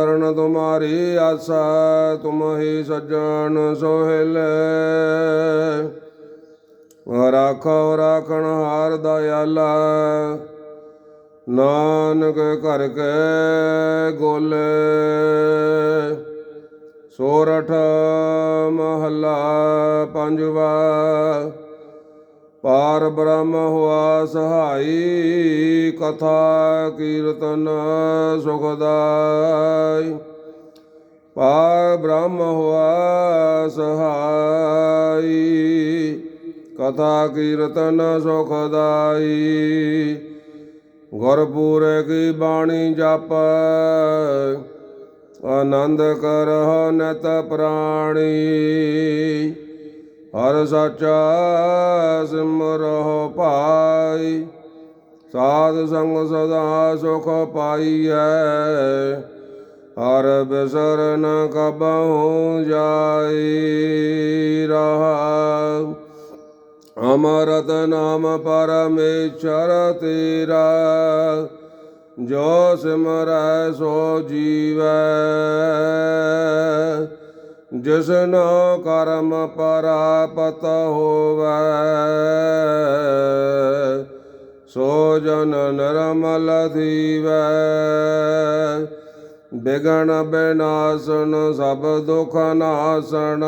ਕਰਨ ਤੁਮਾਰੀ ਆਸਾ ਤੁਮ ਹੀ ਸੱਜਣ ਸੋਹਿਲੇ। ਰਾਖੋ, ਰਾਖਣ ਹਾਰ ਦਇਆਲਾ। ਨਾਨਕ ਘਰ ਕੇ ਗੋਲੇ। ਸੋਰਠ ਮਹੱਲਾ ਪੰਜਵਾ। ਪਾਰ ਬ੍ਰਹਮ ਹੋਆ ਸਹਾਈ, ਕਥਾ ਕੀਰਤਨ ਸੁਖਦਾਈ। ਪਾਰ ਬ੍ਰਹਮ ਹੋਆ ਸਹਾਈ, ਕਥਾ ਕੀਰਤਨ ਸੁਖਦਾਈ। ਗੁਰਪੂਰੇ ਕੀ ਬਾਣੀ ਜਪ, ਆਨੰਦ ਕਰਹੁ ਨਿਤ ਪ੍ਰਾਣੀ। ਹਰ ਸਾਚਾ ਸਿਮਰਹੁ ਭਾਈ, ਸਾਧ ਸੰਗ ਸਦਾ ਸੁਖ ਪਾਈਐ। ਹਰ ਬਿਸਰ ਨ ਕਬਹੁ ਜਾਈ ਰਹਾ ਅਮਰਤ ਨਾਮ ਪਰਮੇਸ਼ਰ ਤੇਰਾ, ਜੋ ਸਿਮਰੈ ਸੋ ਜੀਵੈ। ਜਿਸਨੋ ਕਰਮ ਪਰਾਪਤ ਹੋਵੇ, ਸੋ ਜਨ ਨਰਮਲ ਥੀਵੈ। ਬਿਗਨ ਬਿਨਾਸਨ, ਸਭ ਦੁਖ ਨਾਸਨ,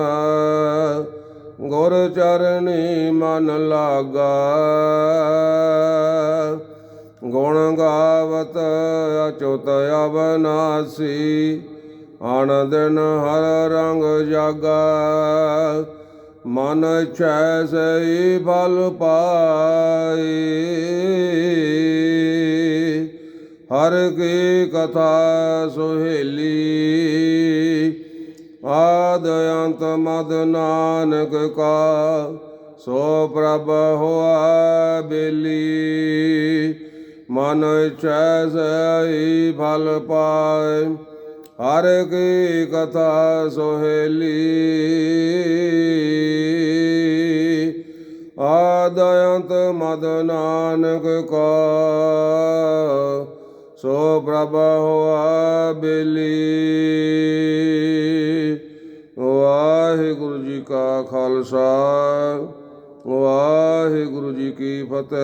ਗੁਰ ਚਰਨੀ ਮਨ ਲਾਗਾ। ਗੁਣ ਗਾਵਤ ਅਚੁਤ ਅਬਨਾਸੀ ਆਨੰਦਨ ਹਰ ਰੰਗ ਜਾਗਾ। ਮਨ ਇਛੈ ਸਈ ਫਲ ਪਾਈ ਹਰ ਕੀ ਕਥਾ ਸੁਹੇਲੀ। ਆਦ ਅੰਤ ਮਦ ਨਾਨਕ ਕਾ, ਸੋ ਪ੍ਰਭ ਹੋਆ ਬੇਲੀ। ਮਨ ਇਛੈ ਸਈ ਫਲ ਪਾਏ। ਹਰ ਕੀ ਕਥਾ ਸੋਹੇਲੀ। ਆਦ ਮਦ ਨਾਨਕ ਕਾ, ਸੋ ਪ੍ਰਭ ਹੋਆ ਬੇਲੀ। ਵਾਹਿਗੁਰੂ ਜੀ ਕਾ ਖਾਲਸਾ, ਵਾਹਿਗੁਰੂ ਜੀ ਕੀ ਫਤਿਹ।